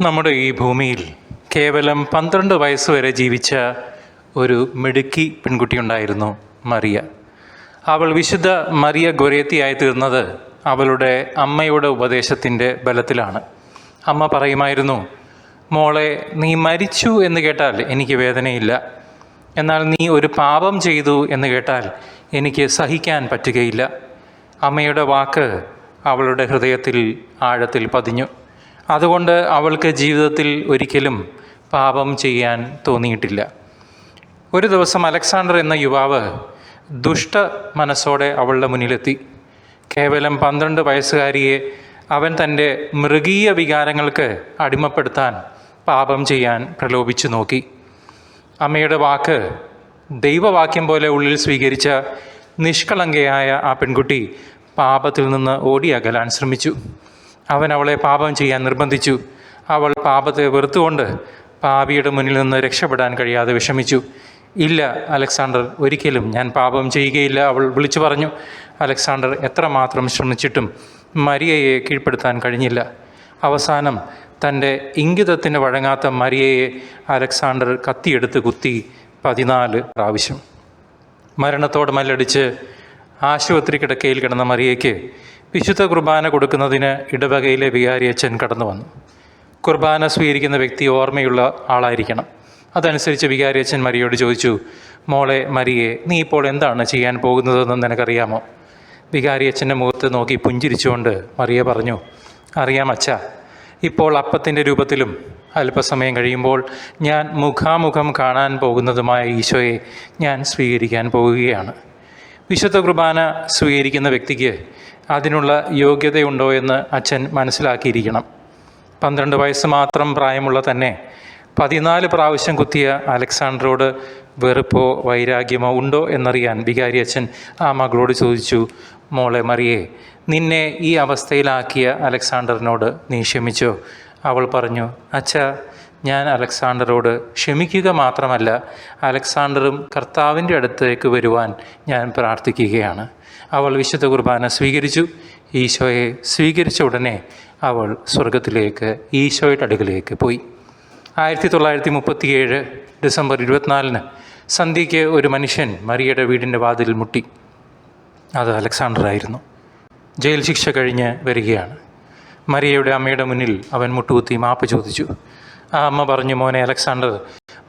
നമ്മുടെ ഈ ഭൂമിയിൽ കേവലം പന്ത്രണ്ട് വയസ്സ് വരെ ജീവിച്ച ഒരു മിടുക്കി പെൺകുട്ടിയുണ്ടായിരുന്നു മറിയ. അവൾ വിശുദ്ധ മറിയ ഗൊരേത്തിയായി തീർന്നത് അവളുടെ അമ്മയുടെ ഉപദേശത്തിന്റെ ബലത്തിലാണ്. അമ്മ പറയുമായിരുന്നു മോളെ നീ മരിച്ചു എന്ന് കേട്ടാൽ എനിക്ക് വേദനയില്ല. എന്നാൽ നീ ഒരു പാപം ചെയ്തു എന്ന് കേട്ടാൽ എനിക്ക് സഹിക്കാൻ പറ്റുകയില്ല. അമ്മയുടെ വാക്ക് അവളുടെ ഹൃദയത്തിൽ ആഴത്തിൽ പതിഞ്ഞു. അതുകൊണ്ട് അവൾക്ക് ജീവിതത്തിൽ ഒരിക്കലും പാപം ചെയ്യാൻ തോന്നിയിട്ടില്ല. ഒരു ദിവസം അലക്സാണ്ടർ എന്ന യുവാവ് ദുഷ്ട മനസ്സോടെ അവളുടെ മുന്നിലെത്തി. കേവലം പന്ത്രണ്ട് വയസ്സുകാരിയെ അവൻ തന്റെ മൃഗീയ വികാരങ്ങൾക്ക് അടിമപ്പെടുത്താൻ പാപം ചെയ്യാൻ പ്രലോഭിച്ചു നോക്കി. അമ്മയുടെ വാക്ക് ദൈവവാക്യം പോലെ ഉള്ളിൽ സ്വീകരിച്ച നിഷ്കളങ്കയായ ആ പെൺകുട്ടി പാപത്തിൽ നിന്ന് ഓടിയകലാൻ ശ്രമിച്ചു. അവൻ അവളെ പാപം ചെയ്യാൻ നിർബന്ധിച്ചു. അവൾ പാപത്തെ വെറുത്തുകൊണ്ട് പാപിയുടെ മുന്നിൽ നിന്ന് രക്ഷപ്പെടാൻ കഴിയാതെ വിഷമിച്ചു. ഇല്ല അലക്സാണ്ടർ ഒരിക്കലും ഞാൻ പാപം ചെയ്യുകയില്ല അവൾ വിളിച്ചു പറഞ്ഞു. അലക്സാണ്ടർ എത്രമാത്രം ശ്രമിച്ചിട്ടും മരിയയെ കീഴ്പ്പെടുത്താൻ കഴിഞ്ഞില്ല. അവസാനം തന്റെ ഇംഗിതത്തിന് വഴങ്ങാത്ത മരിയയെ അലക്സാണ്ടർ കത്തിയെടുത്ത് കുത്തി പതിനാല് പ്രാവശ്യം. മരണത്തോട് മല്ലടിച്ച് ആശുപത്രി കിടക്കയിൽ കിടന്ന മറിയയ്ക്ക് വിശുദ്ധ കുർബാന കൊടുക്കുന്നതിന് ഇടവകയിലെ വികാരിയച്ഛൻ കടന്നു വന്നു. കുർബാന സ്വീകരിക്കുന്ന വ്യക്തി ഓർമ്മയുള്ള ആളായിരിക്കണം. അതനുസരിച്ച് വികാരി വികാരിയച്ഛൻ മരിയോട് ചോദിച്ചു മോളെ മരിയെ നീ ഇപ്പോൾ എന്താണ് ചെയ്യാൻ പോകുന്നതെന്ന് നിനക്കറിയാമോ? വികാരി വികാരിയച്ഛന്റെ മുഖത്ത് നോക്കി പുഞ്ചിരിച്ചുകൊണ്ട് മറിയ പറഞ്ഞു അറിയാം അച്ഛ ഇപ്പോൾ അപ്പത്തിന്റെ രൂപത്തിലും അല്പസമയം കഴിയുമ്പോൾ ഞാൻ മുഖാമുഖം കാണാൻ പോകുന്നതുമായ ഈശോയെ ഞാൻ സ്വീകരിക്കാൻ പോകുകയാണ്. വിശുദ്ധ കുർബാന സ്വീകരിക്കുന്ന വ്യക്തിക്ക് അതിനുള്ള യോഗ്യതയുണ്ടോ എന്ന് അച്ഛൻ മനസ്സിലാക്കിയിരിക്കണം. പന്ത്രണ്ട് വയസ്സ് മാത്രം പ്രായമുള്ള തന്നെ പതിനാല് പ്രാവശ്യം കുത്തിയ അലക്സാണ്ടറോട് വെറുപ്പോ വൈരാഗ്യമോ ഉണ്ടോ എന്നറിയാൻ വികാരി അച്ഛൻ ആ മകളോട് ചോദിച്ചു മോളെ മറിയേ നിന്നെ ഈ അവസ്ഥയിലാക്കിയ അലക്സാണ്ടറിനോട് നീ ക്ഷമിച്ചോ? അവൾ പറഞ്ഞു അച്ഛ ഞാൻ അലക്സാണ്ടറോട് ക്ഷമിക്കുക മാത്രമല്ല അലക്സാണ്ടറും കർത്താവിന്റെ അടുത്തേക്ക് വരുവാൻ ഞാൻ പ്രാർത്ഥിക്കുകയാണ്. അവൾ വിശുദ്ധ കുർബാന സ്വീകരിച്ചു. ഈശോയെ സ്വീകരിച്ച ഉടനെ അവൾ സ്വർഗത്തിലേക്ക് ഈശോയുടെ അടുക്കിലേക്ക് പോയി. ആയിരത്തി തൊള്ളായിരത്തി മുപ്പത്തിയേഴ് ഡിസംബർ ഇരുപത്തിനാലിന് സന്ധ്യയ്ക്ക് ഒരു മനുഷ്യൻ മറിയയുടെ വീടിന്റെ വാതിൽ മുട്ടി. അത് അലക്സാണ്ടറായിരുന്നു. ജയിൽ ശിക്ഷ കഴിഞ്ഞ് വരികയാണ്. മറിയയുടെ അമ്മയുടെ മുന്നിൽ അവൻ മുട്ടുകുത്തി മാപ്പ് ചോദിച്ചു. ആ അമ്മ പറഞ്ഞു മോനെ അലക്സാണ്ടർ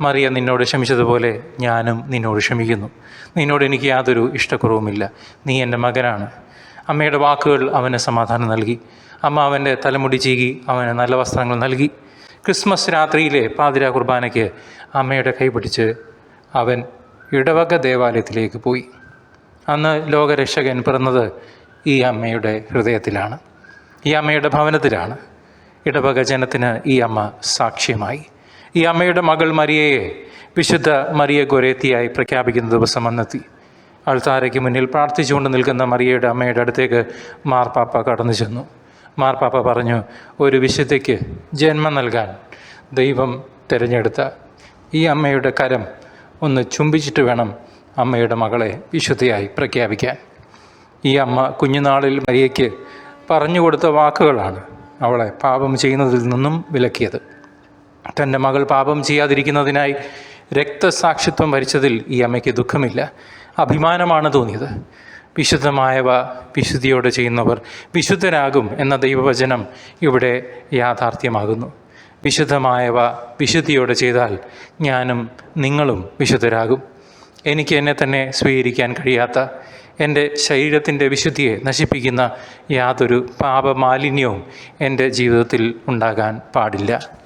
മറിയ നിന്നോട് ക്ഷമിച്ചതുപോലെ ഞാനും നിന്നോട് ക്ഷമിക്കുന്നു. നിന്നോട് എനിക്ക് യാതൊരു ഇഷ്ടക്കുറവുമില്ല. നീ എന്റെ മകനാണ്. അമ്മയുടെ വാക്കുകൾ അവന് സമാധാനം നൽകി. അമ്മ അവന്റെ തലമുടി ചീകി അവന് നല്ല വസ്ത്രങ്ങൾ നൽകി. ക്രിസ്മസ് രാത്രിയിലെ പാതിര കുർബാനയ്ക്ക് അമ്മയുടെ കൈപിടിച്ച് അവൻ ഇടവക ദേവാലയത്തിലേക്ക് പോയി. അന്ന് ലോകരക്ഷകൻ പിറന്നത് ഈ അമ്മയുടെ ഹൃദയത്തിലാണ്. ഈ അമ്മയുടെ ഭവനത്തിലാണ്. ഇടവക ജനത്തിന് ഈ അമ്മ സാക്ഷ്യമായി. ഈ അമ്മയുടെ മകൾ മരിയയെ വിശുദ്ധ മരിയ ഗൊരേത്തിയായി പ്രഖ്യാപിക്കുന്ന ദിവസം വന്നെത്തി അൾത്താരയ്ക്ക് മുന്നിൽ പ്രാർത്ഥിച്ചുകൊണ്ട് നിൽക്കുന്ന മറിയയുടെ അമ്മയുടെ അടുത്തേക്ക് മാർപ്പാപ്പ കടന്നു ചെന്നു. മാർപ്പാപ്പ പറഞ്ഞു ഒരു വിശുദ്ധയ്ക്ക് ജന്മം നൽകാൻ ദൈവം തിരഞ്ഞെടുത്ത ഈ അമ്മയുടെ കരം ഒന്ന് ചുംബിച്ചിട്ട് വേണം അമ്മയുടെ മകളെ വിശുദ്ധയായി പ്രഖ്യാപിക്കാൻ. ഈ അമ്മ കുഞ്ഞുനാളിൽ മരിയയ്ക്ക് പറഞ്ഞു കൊടുത്ത വാക്കുകളാണ് അവളെ പാപം ചെയ്യുന്നതിൽ നിന്നും വിലക്കിയത്. തന്റെ മകൾ പാപം ചെയ്യാതിരിക്കുന്നതിനായി രക്തസാക്ഷിത്വം ഭരിച്ചതിൽ ഈ അമ്മയ്ക്ക് ദുഃഖമില്ല. അഭിമാനമാണ് തോന്നിയത്. വിശുദ്ധമായവ വിശുദ്ധിയോടെ ചെയ്യുന്നവർ വിശുദ്ധരാകും എന്ന ദൈവവചനം ഇവിടെ യാഥാർത്ഥ്യമാകുന്നു. വിശുദ്ധമായവ വിശുദ്ധിയോടെ ചെയ്താൽ ഞാനും നിങ്ങളും വിശുദ്ധരാകും. എനിക്ക് എന്നെ തന്നെ സ്വീകരിക്കാൻ കഴിയാത്ത എന്റെ ശരീരത്തിന്റെ വിശുദ്ധിയെ നശിപ്പിക്കുന്ന യാതൊരു പാപമാലിന്യവും എന്റെ ജീവിതത്തിൽ ഉണ്ടാകാൻ പാടില്ല.